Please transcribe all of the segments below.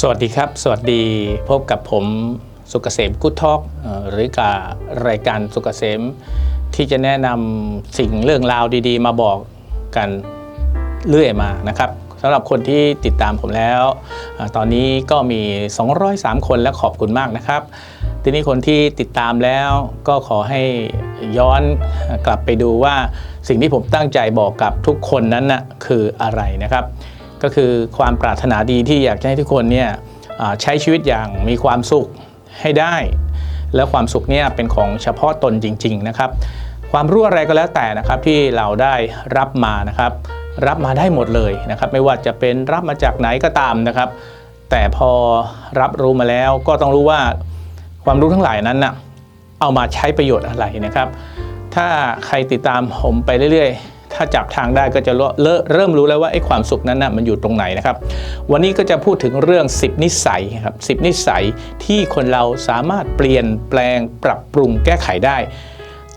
สวัสดีครับ สวัสดีพบกับผมสุกเกษมกุ๊ดทอกหรือกับรายการสุกเกษม ที่จะแนะนำสิ่งเรื่องราวดีๆ มาบอกกันเรื่อยมานะครับสำหรับคนที่ติดตามผมแล้ว ตอนนี้ก็มี 203 คนและขอบคุณมากนะครับ ทีนี้คนที่ติดตามแล้วก็ขอให้ย้อนกลับไปดูว่าสิ่งที่ผมตั้งใจบอกกับทุกคนนั้นน่ะคืออะไรนะครับ ก็คือความปรารถนาดีที่อยากให้ทุกคนเนี่ยใช้ชีวิตอย่างมีความสุขให้ได้ แล้วความสุขเนี่ยเป็นของเฉพาะตนจริง ๆ นะครับ ความรู้อะไรก็แล้วแต่นะครับที่เราได้รับมานะครับ รับมาได้หมดเลยนะครับ ไม่ว่าจะเป็นรับมาจากไหนก็ตามนะครับ แต่พอรับรู้มาแล้วก็ต้องรู้ว่าความรู้ทั้งหลายนั้นนะเอามาใช้ประโยชน์อะไรนะครับ ถ้าใครติดตามผมไปเรื่อยๆ ถ้าจับทางได้ก็จะเริ่มเริ่มรู้แล้วว่าไอ้ความสุขนั้นนะมันอยู่ตรงไหนนะครับ วันนี้ก็จะพูดถึงเรื่อง 10 นิสัยครับ10 นิสัยที่คนเราสามารถเปลี่ยนแปลงปรับปรุงแก้ไขได้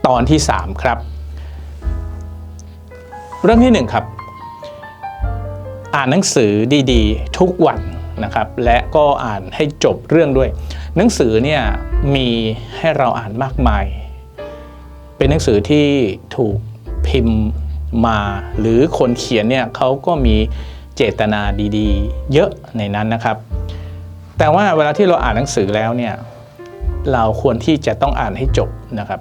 ตอนที่ 3 ครับ เรื่องที่ 1 ครับ อ่านหนังสือดีๆ ทุกวันนะครับและก็อ่านให้จบเรื่องด้วย หนังสือเนี่ยมีให้เราอ่านมากมาย เป็นหนังสือที่ถูกพิมพ์ มา หรือคนเขียนเนี่ยเขาก็มีเจตนาดี ๆ เยอะในนั้นนะครับ แต่ว่าเวลาที่เราอ่านหนังสือแล้วเนี่ยเราควรที่จะต้องอ่านให้จบนะครับ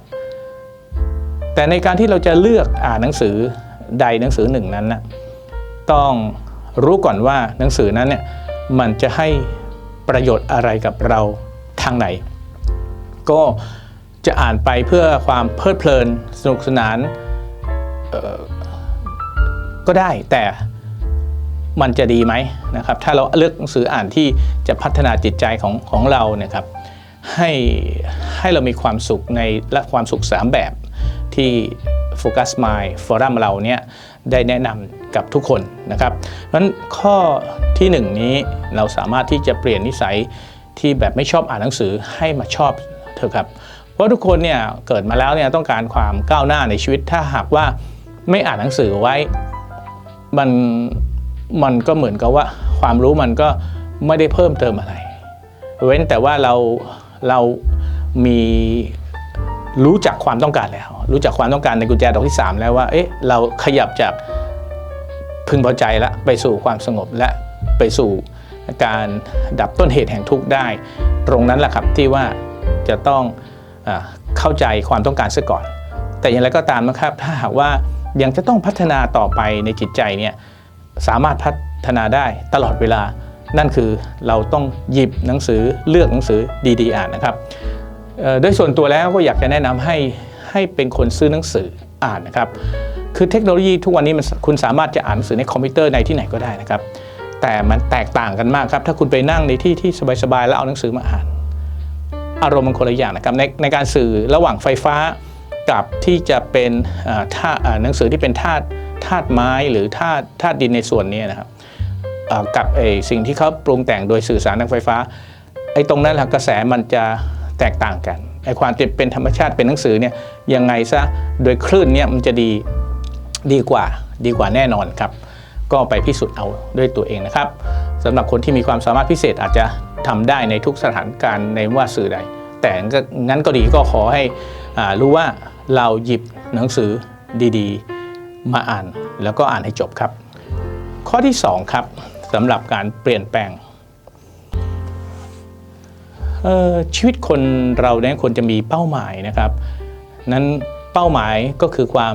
แต่ในการที่เราจะเลือกอ่านหนังสือใดหนังสือหนึ่งนั้นนะต้องรู้ก่อนว่าหนังสือนั้นเนี่ยมันจะให้ประโยชน์อะไรกับเราทางไหน ก็จะอ่านไปเพื่อความเพลิดเพลินสนุกสนานเก็ได้แต่มันจะดีไหมนะครับ ถ้าเราเลือกหนังสืออ่านที่จะพัฒนาจิตใจของของเราเนี่ยครับให้ให้เรามีความสุขในและความสุขสามแบบที่โฟกัส Mind Forum เราเนี่ยได้แนะนำกับทุกคนนะครับเพราะฉะนั้นข้อที่หนึ่งนี้เราสามารถที่จะเปลี่ยนนิสัยที่แบบไม่ชอบอ่านหนังสือให้มาชอบเถอะครับ เพราะทุกคนเนี่ยเกิดมาแล้วเนี่ยต้องการความก้าวหน้าในชีวิตถ้าหากว่าไม่อ่านหนังสือไว้ มันมันก็เหมือนกับว่าความรู้มันก็ไม่ได้เพิ่มเติมอะไร เว้นแต่ว่าเราเรามีรู้จักความต้องการแล้ว รู้จักความต้องการในกุญแจดอกที่ 3 แล้วว่าเอ๊ะเราขยับจากพึงพอใจละไปสู่ความสงบและไปสู่การดับต้นเหตุแห่งทุกข์ได้ ตรงนั้นแหละครับที่ว่าจะต้องอเข้าใจความต้องการซะก่อน แต่อย่างไรก็ตามนะครับถ้าหากว่า ยังจะต้องพัฒนาต่อไปในจิตใจเนี่ยสามารถพัฒนาได้ตลอดเวลา นั่นคือเราต้องหยิบหนังสือเลือกหนังสือดีๆอ่านนะครับโดยส่วนตัวแล้วก็อยากจะแนะนำให้ให้เป็นคนซื้อหนังสืออ่านนะครับ คือเทคโนโลยีทุกวันนี้มันคุณสามารถจะอ่านหนังสือในคอมพิวเตอร์ในที่ไหนก็ได้นะครับ แต่มันแตกต่างกันมากครับ ถ้าคุณไปนั่งในที่ที่สบายๆแล้วเอาหนังสือมาอ่าน อารมณ์มันคนละอย่างนะครับในในการสื่อระหว่างไฟฟ้า กับที่จะเป็นอ่าธาตุหนังสือที่เป็นธาตุธาตุไม้หรือธาตุธาตุดินในส่วนนี้นะครับกับไอสิ่งที่เขาปรุงแต่งโดยสื่อสารทางไฟฟ้าไอตรงนั้นแหละกระแสมันจะแตกต่างกันไอความเป็นธรรมชาติเป็นหนังสือเนี่ยยังไงซะโดยคลื่นเนี่ยมันจะดีดีกว่าดีกว่าแน่นอนครับ ก็ไปพิสูจน์เอาด้วยตัวเองนะครับสำหรับคนที่มีความสามารถพิเศษอาจจะทำได้ในทุกสถานการณ์ในว่าสื่อใด แต่ก็งั้นก็ดีก็ขอให้รู้ว่า เราหยิบหนังสือดีๆ มาอ่านแล้วก็อ่านให้จบครับ ข้อที่ 2 ครับสำหรับการเปลี่ยนแปลงชีวิตคนเราเนี่ยควรจะมีเป้าหมายนะครับ นั้นเป้าหมายก็คือความ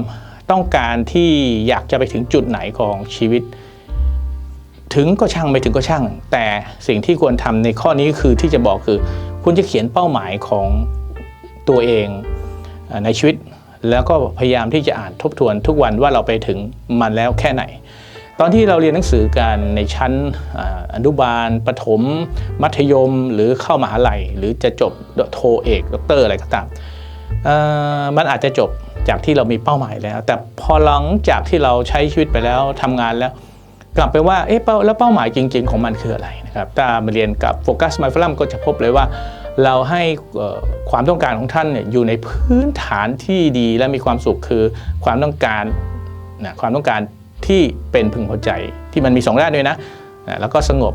ต้องการที่อยากจะไปถึงจุดไหนของชีวิต ถึงก็ช่างไม่ถึงก็ช่าง แต่สิ่งที่ควรทำในข้อนี้คือที่จะบอกคือ คุณจะเขียนเป้าหมายของตัวเอง ในชีวิต แล้วก็พยายามที่จะอ่านทบทวนทุกวันว่าเราไปถึงมันแล้วแค่ไหน ตอนที่เราเรียนหนังสือกันในชั้นอนุบาล ประถม มัธยม หรือเข้ามหาลัย หรือจะจบโทเอกด็อกเตอร์อะไรก็ตามมันอาจจะจบจากที่เรามีเป้าหมายแล้ว แต่พอหลังจากที่เราใช้ชีวิตไปแล้วทำงานแล้ว กลับไปว่าเอ๊ะแล้วเป้าหมายจริง ๆ ของมันคืออะไรนะครับถ้ามาเรียนกับโฟกัสไมฟลัมก็จะพบเลยว่า เราให้ความต้องการของท่านเนี่ยอยู่ในพื้นฐานที่ดีและมีความสุขคือความต้องการนะความต้องการที่เป็นพึงพอใจที่มันมีสองด้านด้วยนะนะแล้วก็สงบ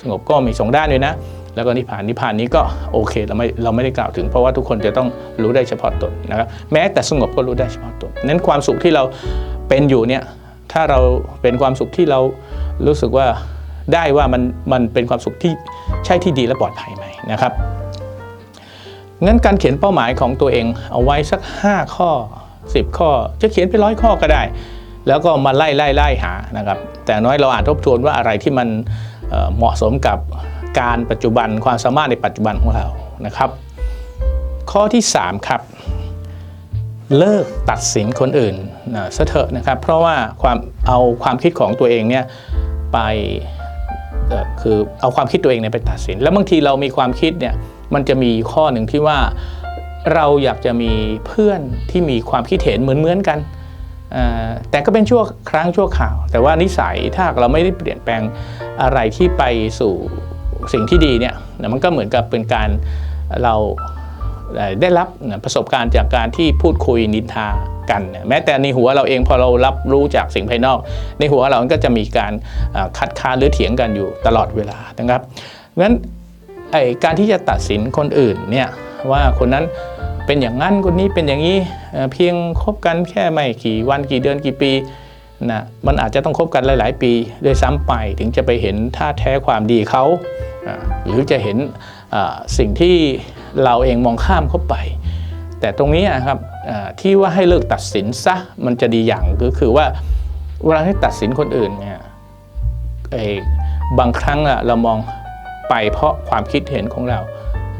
สงบก็มีสองด้านด้วยนะ แล้วก็นิพพานนิพพานนี้ก็โอเคเราไม่เราไม่ได้กล่าวถึง เพราะว่าทุกคนจะต้องรู้ได้เฉพาะตนนะครับแม้แต่สงบก็รู้ได้เฉพาะตนนั้นความสุขที่เราเป็นอยู่เนี่ยถ้าเราเป็นความสุขที่เรารู้สึกว่าได้ว่ามันมันเป็นความสุขที่ใช่ที่ดีและปลอดภัยไหมนะครับ งั้นการเขียนเป้าหมายของตัวเองเอาไว้สัก 5 ข้อ 10 ข้อ จะเขียนไปร้อยข้อก็ได้ แล้วก็มาไล่ไล่ไล่หานะครับ แต่น้อยเราอ่านทบทวนว่าอะไรที่มันเหมาะสมกับการปัจจุบันความสามารถในปัจจุบันของเรานะครับ ข้อที่ 3 ครับ เลิกตัดสินคนอื่นนะซะเถอะนะครับ เพราะว่าความเอาความคิดของตัวเองเนี่ยไปคือเอาความคิดตัวเองเนี่ยไปตัดสิน แล้วบางทีเรามีความคิดเนี่ย มันจะมีข้อหนึ่งที่ว่าเราอยากจะมีเพื่อนที่มีความคิดเห็นเหมือนเหมือนๆกัน แต่ก็เป็นชั่วครั้งชั่วข่าว แต่ว่านิสัยถ้าเราไม่ได้เปลี่ยนแปลงอะไรที่ไปสู่สิ่งที่ดีเนี่ยมันก็เหมือนกับเป็นการเราได้รับประสบการณ์จากการที่พูดคุยนินทากัน แม้แต่ในหัวเราเองพอเรารับรู้จากสิ่งภายนอก ในหัวเราก็จะมีการคัดค้านหรือเถียงกันอยู่ตลอดเวลานะครับงั้น ไอการที่จะตัดสินคนอื่นเนี่ยว่าคนนั้นเป็นอย่างนั้นคนนี้เป็นอย่างนี้เพียงคบกันแค่ไม่กี่วันกี่เดือนกี่ปีนะมันอาจจะต้องคบกันหลาย ๆ ปีด้วยซ้ำไปถึงจะไปเห็นท่าแท้ความดีเขา หรือจะเห็นสิ่งที่เราเองมองข้ามเข้าไป แต่ตรงนี้นะครับที่ว่าให้เลิกตัดสินซะมันจะดีอย่างก็คือว่าเวลาที่ตัดสินคนอื่นเนี่ยเอ่อบางครั้งเรามอง ไปเพราะความคิดเห็นของเรา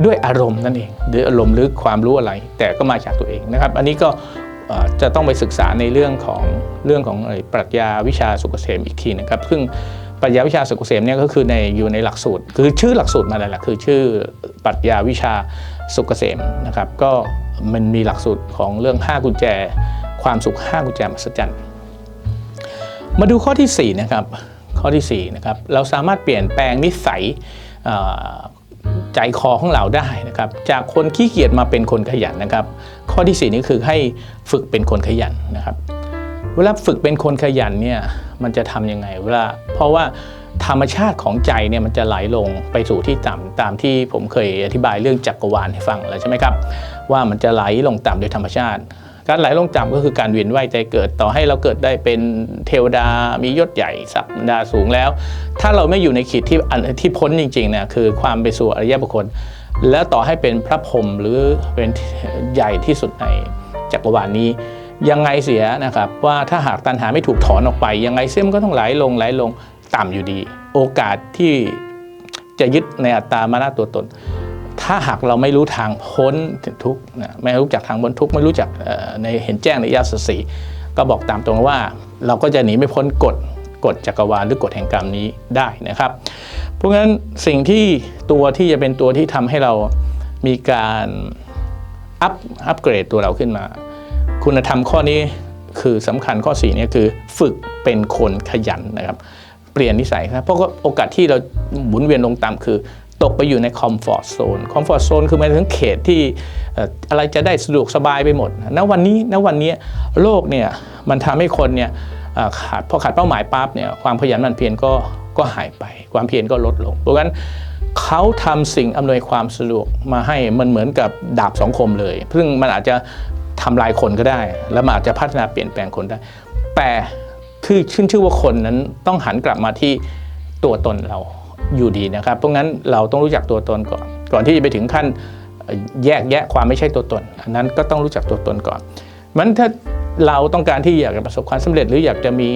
ด้วยอารมณ์นั่นเองหรืออารมณ์หรือความรู้อะไร แต่ก็มาจากตัวเองนะครับ อันนี้ก็จะต้องไปศึกษาในเรื่องของเรื่องของปรัชญาวิชาสุขเกษมอีกทีนะครับ ซึ่งปรัชญาวิชาสุขเกษมเนี่ยก็คือในอยู่ในหลักสูตร คือชื่อหลักสูตรมาเลยแหละคือชื่อปรัชญาวิชาสุขเกษมนะครับ ก็มันมีหลักสูตรของเรื่อง 5 กุญแจ ความสุข 5 กุญแจมหัศจรรย์มาดูข้อที่4นะครับข้อที่4นะครับเราสามารถเปลี่ยนแปลงนิสัย ใจคอของเราได้นะครับ จากคนขี้เกียจมาเป็นคนขยันนะครับ ข้อที่ 4 นี้คือให้ฝึกเป็นคนขยันนะครับ เวลาฝึกเป็นคนขยันเนี่ยมันจะทำยังไงเวลาเพราะว่าธรรมชาติของใจเนี่ยมันจะไหลลงไปสู่ที่ต่ำตามที่ผมเคยอธิบายเรื่องจักรวาลให้ฟังแล้วใช่ไหมครับ ว่ามันจะไหลลงต่ำโดยธรรมชาติ การไหลลงต่ำก็คือการเวียนว่ายใจเกิดต่อให้เราเกิดได้เป็นเทวดามียศใหญ่สักดาสูงแล้ว ถ้าเราไม่อยู่ในขีดที่ที่พ้นจริงๆเนี่ยคือความไปสู่อริยบุคคล แล้วต่อให้เป็นพระพรหมหรือเป็นใหญ่ที่สุดในจักรวาลนี้ยังไงเสียนะครับว่าถ้าหากตันหาไม่ถูกถอนออกไป ยังไงเสียมันก็ต้องไหลลงไหลลงต่ำอยู่ดี โอกาสที่จะยึดในอัตตามานะตัวตน ถ้าหากเราไม่รู้ทางพ้นทุกข์นะไม่รู้จักทางพ้นทุกข์ไม่รู้จักในเห็นแจ้งในญาติสีก็บอกตามตรงว่าเราก็จะหนีไม่พ้นกฎกฎจักรวาลหรือกฎแห่งกรรมนี้ได้นะครับ เพราะงั้นสิ่งที่ตัวที่จะเป็นตัวที่ทำให้เรามีการอัพอัพเกรดตัวเราขึ้นมา คุณธรรมข้อนี้คือสำคัญข้อ4เนี่ยคือฝึกเป็นคนขยันนะครับ เปลี่ยนนิสัยครับเพราะว่าโอกาสที่เราหมุนเวียนลงต่ำคือ ตกไปอยู่ในคอมฟอร์ z โซนคอมฟอร์ z โซนคือหมายถึงเขตที่อะไรจะได้สะดวกสบายไปหมดณวันนี้ณวันนี้โลกเนี่ยมันทำให้คนเนี่ยขาดพอขาดเป้าหมายปั๊บเนี่ยความขยันหมันเพียรก็ก็หายไป ความเพียรก็ลดลงเพราะงั้นเขาทำสิ่งอำนวยความสะดวกมาให้มันเหมือนกับดาบสองคมเลย ซึ่งมันอาจจะทำลายคนก็ได้ แล้วมันอาจจะพัฒนาเปลี่ยนแปลงคนได้ แต่คือชื่นชื่อว่าคนนั้นต้องหันกลับมาที่ตัวตนเรา อยู่ดีนะครับ เพราะงั้นเราต้องรู้จักตัวตนก่อน ก่อนที่จะไปถึงขั้นแยกแยะความไม่ใช่ตัวตน อันนั้นก็ต้องรู้จักตัวตนก่อนมันถ้าเราต้องการที่อยากจะประสบความสำเร็จ หรืออยากจะมี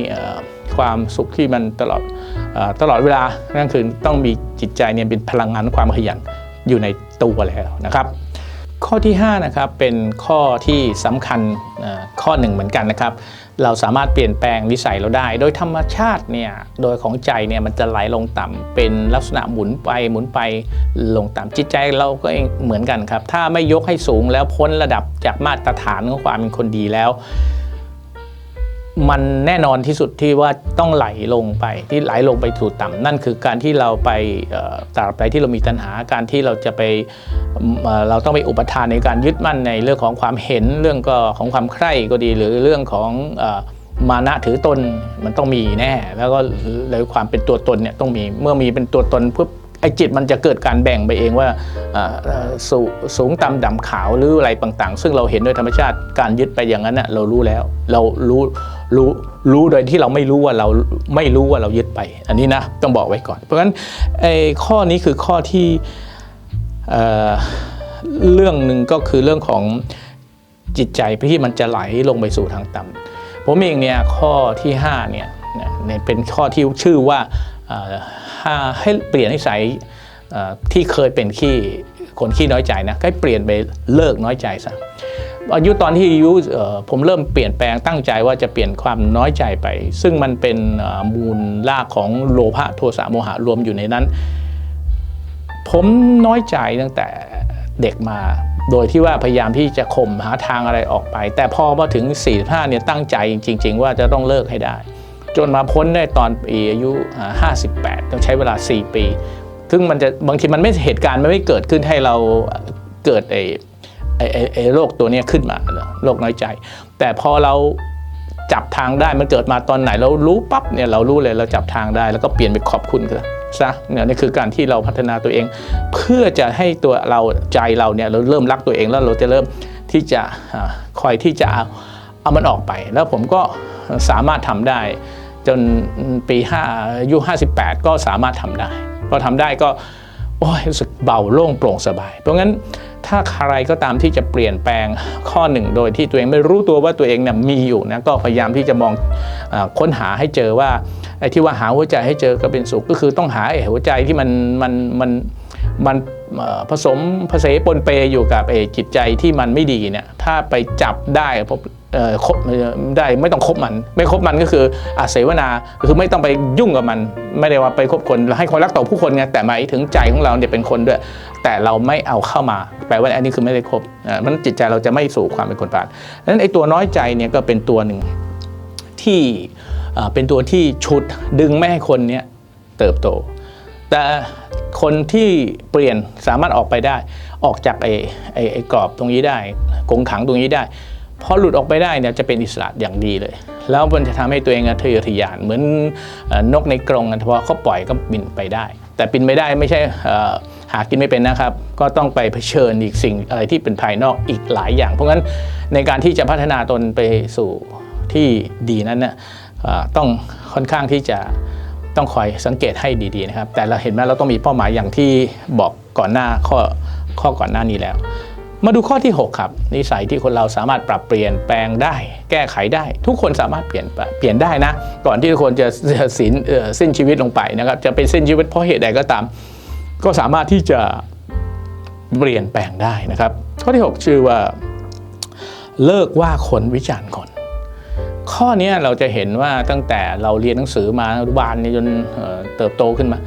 ความสุขที่มันตลอดตลอดเวลา นั่นคือต้องมีจิตใจเนี่ยเป็นพลังงานความขยันอยู่ในตัวแล้วนะครับ ข้อที่5นะครับเป็นข้อที่สำคัญข้อหนึ่งเหมือนกันนะครับ เราสามารถเปลี่ยนแปลงนิสัยเราได้ โดยธรรมชาติเนี่ยโดยของใจเนี่ยมันจะไหลลงต่ำเป็นลักษณะหมุนไปหมุนไปลงต่ำจิตใจเราก็เองเหมือนกันครับ ถ้าไม่ยกให้สูงแล้วพ้นระดับจากมาตรฐานของความเป็นคนดีแล้ว มันแน่นอนที่สุดที่ว่าต้องไหลลงไปที่ไหลลงไปสู่ต่ำนั่นคือการที่เราไปตราบใดที่เรามีตัณหาการที่เราจะไปเราต้องไปอุปทานในการยึดมั่นในเรื่องของความเห็นเรื่องก็ของความใคร่ก็ดี หรือเรื่องของมานะถือตนมันต้องมีแน่ แล้วก็เลยความเป็นตัวตนเนี่ยต้องมีเมื่อมีเป็นตัวตนปุ๊บไอ้จิตมันจะเกิดการแบ่งไปเองว่าสูสูงต่ำดำขาวหรืออะไรต่างๆ ซึ่งเราเห็นโดยธรรมชาติการยึดไปอย่างนั้นเน่ะเรารู้แล้ว เรารู้ รู้รู้โดยที่เราไม่รู้ว่าเราไม่รู้ว่าเรายึดไป อันนี้นะต้องบอกไว้ก่อน เพราะฉะนั้นไอ้ข้อนี้คือข้อที่เอ่อเรื่องหนึ่งก็คือเรื่องของจิตใจที่มันจะไหลลงไปสู่ทางต่ำผมเองเนี่ยข้อที่5เนี่ยเนี่ยเป็นข้อที่ชื่อว่าห้าให้เปลี่ยนนิสัยที่เคยเป็นขี้คนขี้น้อยใจนะให้เปลี่ยนไปเลิกน้อยใจซะ อายุตอนที่อายุผมเริ่มเปลี่ยนแปลงตั้งใจว่าจะเปลี่ยนความน้อยใจไป ซึ่งมันเป็นมูลรากของโลภะโทสะโมหะรวมอยู่ในนั้น ผมน้อยใจตั้งแต่เด็กมา โดยที่ว่าพยายามที่จะข่มหาทางอะไรออกไป แต่พอมาถึง 45เนี่ยตั้งใจจริง ๆ ว่าจะต้องเลิกให้ได้ จนมาพ้นได้ตอนปีอายุอ่า58 ต้องใช้เวลา 4 ปี ซึ่งมันจะบางทีมันไม่เหตุการณ์มันไม่เกิดขึ้นให้เราเกิดไอ ไอ้ไอ้โรคตัวนี้ขึ้นมาโรคน้อยใจ แต่พอเราจับทางได้มันเกิดมาตอนไหนเรารู้ปั๊บเนี่ยเรารู้เลยเราจับทางได้แล้วก็เปลี่ยนไปขอบคุณกันซะเนี่ยนี่คือการที่เราพัฒนาตัวเอง เพื่อจะให้ตัวเราใจเราเนี่ยเราเริ่มรักตัวเองแล้วเราจะเริ่มที่จะคอยที่จะเอาเอามันออกไป แล้วผมก็สามารถทำได้ จนปี5อายุ 58 ก็สามารถทำได้พอทำได้ก็โอ้ยรู้สึกเบาโล่งโปร่งสบาย เพราะงั้น ถ้าใครก็ตามที่จะเปลี่ยนแปลงข้อหนึ่งโดยที่ตัวเองไม่รู้ตัวว่าตัวเองเนี่ยมีอยู่นะก็พยายามที่จะมองอค้นหาให้เจอว่าไอ้ที่ว่าหาหัวใจให้เจอก็เป็นสุขก็คือต้องหาไอ้หัวใจที่มันมันมันมันผสมผสมปนเปอยู่กับไอ้จิตใจที่มันไม่ดีเนี่ยถ้าไปจับได้พบ คบเอ่ได้ไม่ต้องคบมัน ไม่คบมันก็คืออาเสวนาคือไม่ต้องไปยุ่งกับมัน ไม่ได้ว่าไปคบคนให้คนรักต่อผู้คนไงแต่หมายถึงใจของเราเนี่ยเป็นคนด้วย แต่เราไม่เอาเข้ามา แปลว่าอันนี้คือไม่ได้คบอ่ามันจิตใจเราจะไม่สู่ความเป็นคนพาลดังนั้นไอ้ตัวน้อยใจเนี่ยก็เป็นตัวหนึ่งที่เป็นตัวที่ฉุดดึงไม่ให้คนเนี้ยเติบโต แต่คนที่เปลี่ยนสามารถออกไปได้ ออกจากไอ้ไอ้ไอ้กรอบตรงนี้ได้กงขังตรงนี้ได้ พอหลุดออกไปได้เนี่ยจะเป็นอิสระอย่างดีเลย แล้วมันจะทำให้ตัวเองอะทะเยอทะยาน เหมือนนกในกรงอะพอเขาปล่อยก็บินไปได้ แต่บินไม่ได้ไม่ใช่หากินไม่เป็นนะครับ ก็ต้องไปเผชิญอีกสิ่งอะไรที่เป็นภายนอกอีกหลายอย่าง เพราะงั้นในการที่จะพัฒนาตนไปสู่ที่ดีนั้นเนี่ยต้องค่อนข้างที่จะต้องคอยสังเกตให้ดีๆนะครับ แต่เราเห็นไหมเราต้องมีเป้าหมายอย่างที่บอกก่อนหน้าข้อข้อก่อนหน้านี้แล้ว มาดูข้อที่ 6 ครับ นิสัยที่คนเราสามารถปรับเปลี่ยนแปลงได้ แก้ไขได้ ทุกคนสามารถเปลี่ยนเปลี่ยนได้นะ ก่อนที่ทุกคนจะสิ้นเสิ้นชีวิตลงไปนะครับ จะเป็นสิ้นชีวิตเพราะเหตุใดก็ตาม ก็สามารถที่จะเปลี่ยนแปลงได้นะครับ ข้อที่ 6 ชื่อว่า เลิกว่าคนวิจารณ์คนข้อนี้เราจะเห็นว่าตั้งแต่เราเรียนหนังสือมาอนุบาลเนี่จนเติบโตขึ้นมา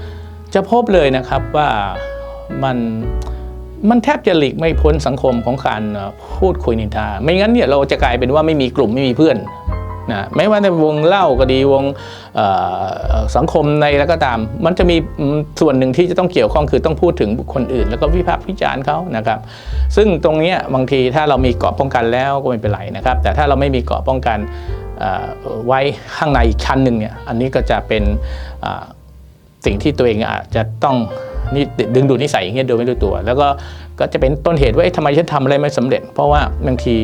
จะพบเลยนะครับว่ามัน มันแทบจะหลีกไม่พ้นสังคมของการพูดคุยนินทา ไม่งั้นเนี่ยเราจะกลายเป็นว่าไม่มีกลุ่มไม่มีเพื่อนนะไม่ว่าในวงเล่าก็ดีวงสังคมในแล้วก็ตาม มันจะมีส่วนหนึ่งที่จะต้องเกี่ยวข้องคือต้องพูดถึงบุคคลอื่น แล้วก็วิพากษ์วิจารณ์เขานะครับ ซึ่งตรงนี้บางทีถ้าเรามีเกราะป้องกันแล้วก็ไม่เป็นไรนะครับ แต่ถ้าเราไม่มีเกราะป้องกันไว้ข้างในอีกชั้นหนึ่งเนี่ยอันนี้ก็จะเป็นสิ่งที่ตัวเองอาจจะต้อง นี่ดึงดูดนิสัยอย่างเงี้ยโดยไม่รู้ตัว แล้วก็ก็จะเป็นต้นเหตุว่าทำไมฉันทำอะไรไม่สำเร็จ เพราะว่าบางที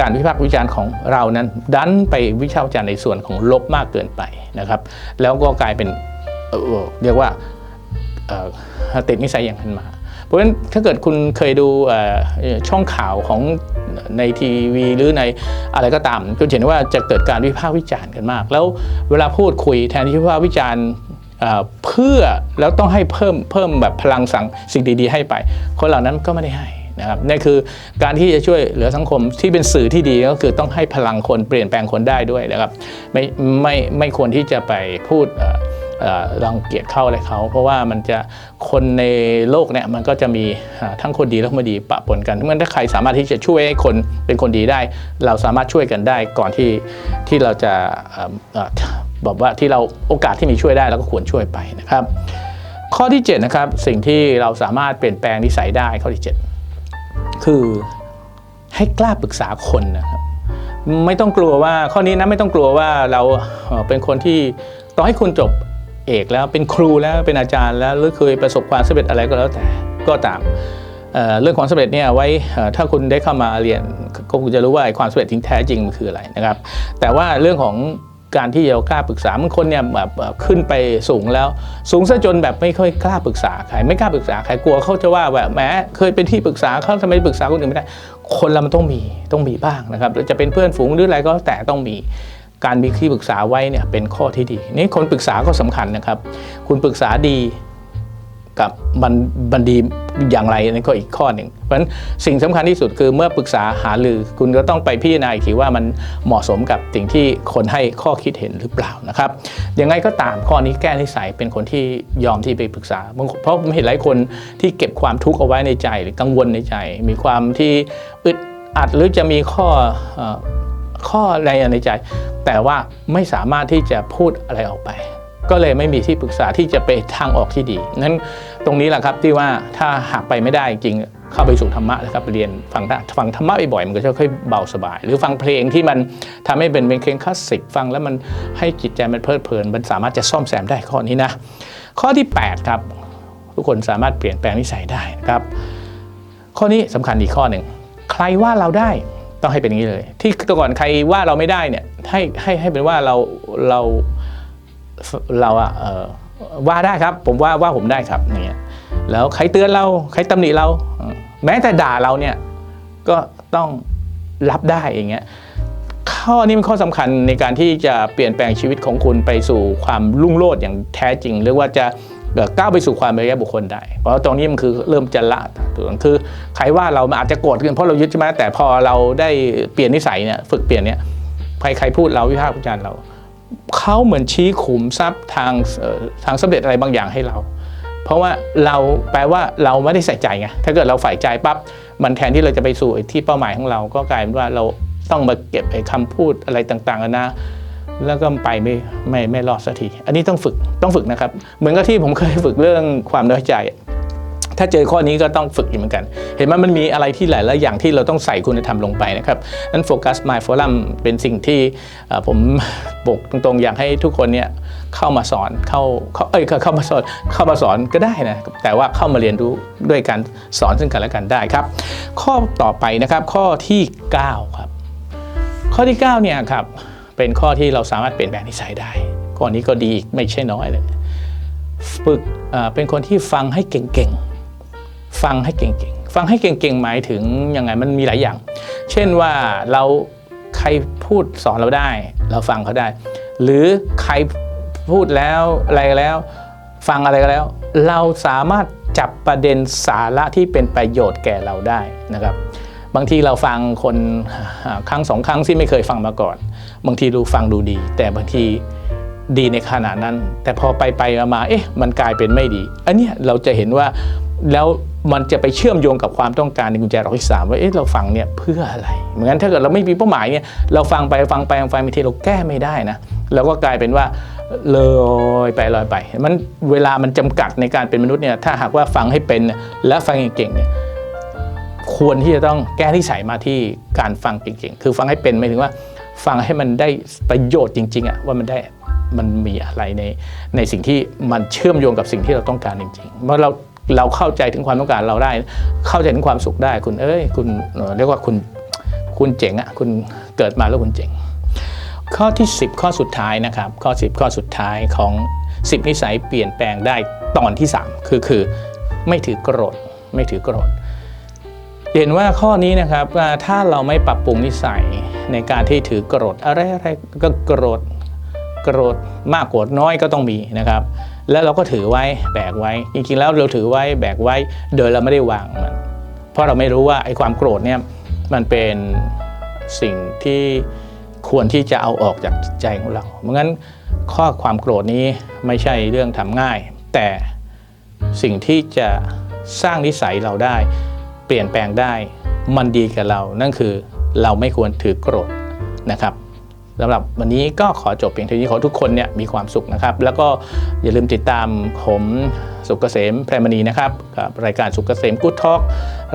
การวิพากษ์วิจารณ์ของเรานั้น ดันไปวิพาวิจารณ์ในส่วนของลบมากเกินไปนะครับ แล้วก็กลายเป็นเออเรียกว่าติดนิสัยอย่างนั้นมา เพราะฉะนั้นถ้าเกิดคุณเคยดูช่องข่าวของในทีวีหรือในอะไรก็ตามก็เห็นว่าจะเกิดการวิพากษ์วิจารณ์กันมาก แล้วเวลาพูดคุยแทนที่วิพากษ์วิจารณ์ เพื่อแล้วต้องให้เพิ่มเพิ่มแบบพลังสั่งสิ่งดีๆ ให้ไป คนเหล่านั้นก็ไม่ได้ให้นะครับนี่คือการที่จะช่วยเหลือสังคมที่เป็นสื่อที่ดีก็คือต้องให้พลังคนเปลี่ยนแปลงคนได้ด้วยนะครับไม่ไม่ไม่ควรที่จะไปพูดรังเกียจเข้าอะไรเขา เพราะว่ามันจะคนในโลกเนี่ยมันก็จะมีทั้งคนดีและคนไม่ดีปะปนกันเพราะฉะนั้นถ้าใครสามารถที่จะช่วยให้คนเป็นคนดีได้ เราสามารถช่วยกันได้ก่อนที่ที่เราจะ บอกว่าที่เราโอกาสที่มีช่วยได้เราก็ควรช่วยไปนะครับ ข้อที่7นะครับสิ่งที่เราสามารถเปลี่ยนแปลงนิสัยได้ข้อที่ 7 คือให้กล้าปรึกษาคนนะครับไม่ต้องกลัวว่าข้อนี้นะไม่ต้องกลัวว่าเราเป็นคนที่ต่อให้คุณจบเอกแล้วเป็นครูแล้วเป็นอาจารย์แล้วหรือเคยประสบความสำเร็จอะไรก็แล้วแต่ก็ตามเเรื่องความสำเร็จเนี่ยไว้ถ้าคุณได้เข้ามาเรียนก็คงจะรู้ว่าความสำเร็จที่แท้จริงมันคืออะไรนะครับ แต่ว่าเรื่องของ การที่เรากล้าปรึกษาบางคนเนี่ยแบบขึ้นไปสูงแล้ว สูงซะจนแบบไม่ค่อยกล้าปรึกษาใครไม่กล้าปรึกษาใครกลัวเขาจะว่าแบบแหมเคยเป็นที่ปรึกษาเขาทำไมปรึกษาคนอื่นไม่ได้ คนเรามันต้องมีต้องมีบ้างนะครับจะเป็นเพื่อนฝูงหรืออะไรก็แล้วแต่ต้องมีการมีที่ปรึกษาไว้เนี่ยเป็นข้อที่ดีนี่คนปรึกษาก็สำคัญนะครับ คุณปรึกษาดี กับมันมันดีอย่างไรนั่นก็อีกข้อหนึ่ง เพราะฉะนั้นสิ่งสำคัญที่สุดคือเมื่อปรึกษาหารือคุณก็ต้องไปพิจารณาอีกทีว่ามันเหมาะสมกับสิ่งที่คนให้ข้อคิดเห็นหรือเปล่านะครับยังไงก็ตามข้อนี้แก้นิสัยเป็นคนที่ยอมที่ไปปรึกษา เพราะผมเห็นหลายคนที่เก็บความทุกข์เอาไว้ในใจหรือกังวลในใจ มีความที่อึดอัดหรือจะมีข้อข้ออะไรในใจ แต่ว่าไม่สามารถที่จะพูดอะไรออกไป ก็เลยไม่มีที่ปรึกษาที่จะไปทางออกที่ดีนั้นตรงนี้แหละครับที่ว่าถ้าหากไปไม่ได้จริงเข้าไปสู่ธรรมะนะครับเรียนฟังฟังธรรมะบ่อยๆมันก็จะค่อยเบาสบาย หรือฟังเพลงที่มันทำให้เป็นเพลงคลาสสิกฟังแล้วมันให้จิตใจมันเพลิดเพลิน มันสามารถจะซ่อมแซมได้ข้อนี้นะข้อที่ 8 ครับ ทุกคนสามารถเปลี่ยนแปลงนิสัยได้นะครับ ข้อนี้สำคัญอีกข้อหนึ่งใครว่าเราได้ต้องให้เป็นอย่างนี้เลย ที่ก่อนใครว่าเราไม่ได้เนี่ยให้ให้ให้เป็นว่าเราเรา เราอะว่าได้ครับ ผมว่าว่าผมได้ครับอย่างเงี้ยแล้วใครเตือนเราใครตำหนิเรา แม้แต่ด่าเราเนี่ยก็ต้องรับได้อย่างเงี้ยข้อนี้เป็นข้อสำคัญในการที่จะเปลี่ยนแปลงชีวิตของคุณไปสู่ความรุ่งโรจน์อย่างแท้จริง หรือว่าจะก้าวไปสู่ความเป็นระยะบุคคลได้ เพราะตรงนี้มันคือเริ่มจะละตัวคือใครว่าเรามันอาจจะโกรธกันเพราะเรายึดใช่ไหมแต่พอเราได้เปลี่ยนนิสัยเนี่ยฝึกเปลี่ยนเนี่ยใครใครพูดเราวิพากษ์วิจารณ์เรา เขาเหมือนชี้ขุมทรัพย์ทางทางสำเร็จอะไรบางอย่างให้เรา เพราะว่าเราแปลว่าเราไม่ได้ใส่ใจไงถ้าเกิดเราใส่ใจปั๊บมันแทนที่เราจะไปสู่ที่เป้าหมายของเราก็กลายเป็นว่าเราต้องมาเก็บไอ้คำพูดอะไรต่างๆนานะแล้วก็ไปไม่ไม่ไม่รอดสักที อันนี้ต้องฝึกต้องฝึกนะครับ เหมือนกับที่ผมเคยฝึกเรื่องความน้อยใจ ถ้าเจอข้อนี้ก็ต้องฝึกอีกเหมือนกัน เห็นไหมมันมีอะไรที่หลาย ๆ อย่างที่เราต้องใส่คุณธรรมลงไปนะครับนั้นโฟกัส My Forum เป็นสิ่งที่ผมบอกตรง ๆ อยากให้ทุกคนเนี่ยเข้ามาสอนเข้าเข้าเอ้ยเข้ามาสอนเข้ามาสอนก็ได้นะแต่ว่าเข้ามาเรียนรู้ด้วยการสอนซึ่งกันและกันได้ครับ ข้อต่อไปนะครับข้อที่ 9 ครับ ข้อที่ 9 เนี่ยครับเป็นข้อที่เราสามารถเปลี่ยนแปลงนิสัยได้ข้อนี้ก็ดีไม่ใช่น้อยเลยฝึกเอ่อเป็นคนที่ฟังให้เก่งๆ ฟังให้เก่งๆ ฟังให้เก่งๆ หมายถึงยังไงมันมีหลายอย่าง เช่นว่าเราใครพูดสอนเราได้ เราฟังเขาได้ หรือใครพูดแล้วอะไรแล้ว ฟังอะไรก็แล้ว เราสามารถจับประเด็นสาระที่เป็นประโยชน์แก่เราได้นะครับ บางทีเราฟังคนครั้งสองครั้งที่ไม่เคยฟังมาก่อน บางทีดูฟังดูดี แต่บางทีดีในขณะนั้น แต่พอไปไปมาเอ๊ะมันกลายเป็นไม่ดี อันนี้เราจะเห็นว่าแล้ว มันจะไปเชื่อมโยงกับความต้องการในกุญแจดอกที่สามว่าเอ๊ะเราฟังเนี่ยเพื่ออะไรเหมือนกันถ้าเกิดเราไม่มีเป้าหมายเนี่ยเราฟังไปฟังไปฟังไปบางทีเราแก้ไม่ได้นะเราก็กลายเป็นว่าลอยไปลอยไป มันเวลามันจำกัดในการเป็นมนุษย์เนี่ยถ้าหากว่าฟังให้เป็นและฟังเก่งๆเนี่ยควรที่จะต้องแก้ที่ใส่มาที่การฟังเก่งๆ คือฟังให้เป็นหมายถึงว่า ฟังให้มันได้ประโยชน์จริงๆอะว่ามันได้มันมีอะไรในในสิ่งที่มันเชื่อมโยงกับสิ่งที่เราต้องการจริงๆเมื่อเรา เราเข้าใจถึงความต้องการเราได้ เข้าใจถึงความสุขได้ คุณเอ้ยคุณเรียกว่าคุณคุณเจ๋งอะคุณเกิดมาแล้วคุณเจ๋ง ข้อที่ 10 ข้อสุดท้ายนะครับ ข้อ 10 ข้อสุดท้ายของ 10 นิสัยเปลี่ยนแปลงได้ตอนที่ 3 คือคือไม่ถือโกรธไม่ถือโกรธเห็นว่าข้อนี้นะครับว่าถ้าเราไม่ปรับปรุงนิสัยในการที่ถือโกรธอะไรอะไรก็โกรธโกรธมากโกรธน้อยก็ต้องมีนะครับ แล้วเราก็ถือไว้แบกไว้ จริงๆแล้วเราถือไว้แบกไว้ โดยเราไม่ได้วางมัน เพราะเราไม่รู้ว่าไอ้ความโกรธเนี่ยมันเป็นสิ่งที่ควรที่จะเอาออกจากใจของเรา เพราะงั้นข้อความโกรธนี้ไม่ใช่เรื่องทำง่าย แต่สิ่งที่จะสร้างนิสัยเราได้ เปลี่ยนแปลงได้มันดีกับเรา นั่นคือเราไม่ควรถือโกรธนะครับ สำหรับวันนี้ก็ขอจบเพียงเท่านี้ขอทุกคนเนี่ยมีความสุขนะครับ แล้วก็อย่าลืมติดตามผมสุกเกษมแพรมณีนะครับกับรายการสุกเกษมกู๊ดทอก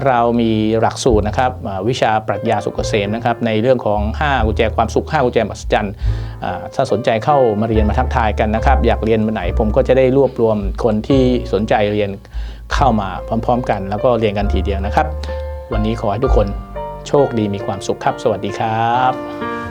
เรามีหลักสูตรนะครับวิชาปรัชญาสุกเกษมนะครับในเรื่องของ 5 กุญแจความสุข 5 กุญแจมหัศจรรย์ถ้าสนใจเข้ามาเรียนมาทักทายกันนะครับ อยากเรียนวันไหนผมก็จะได้รวบรวมคนที่สนใจเรียนเข้ามาพร้อม ๆ กัน แล้วก็เรียนกันทีเดียวนะครับ วันนี้ขอให้ทุกคนโชคดีมีความสุขครับ สวัสดีครับ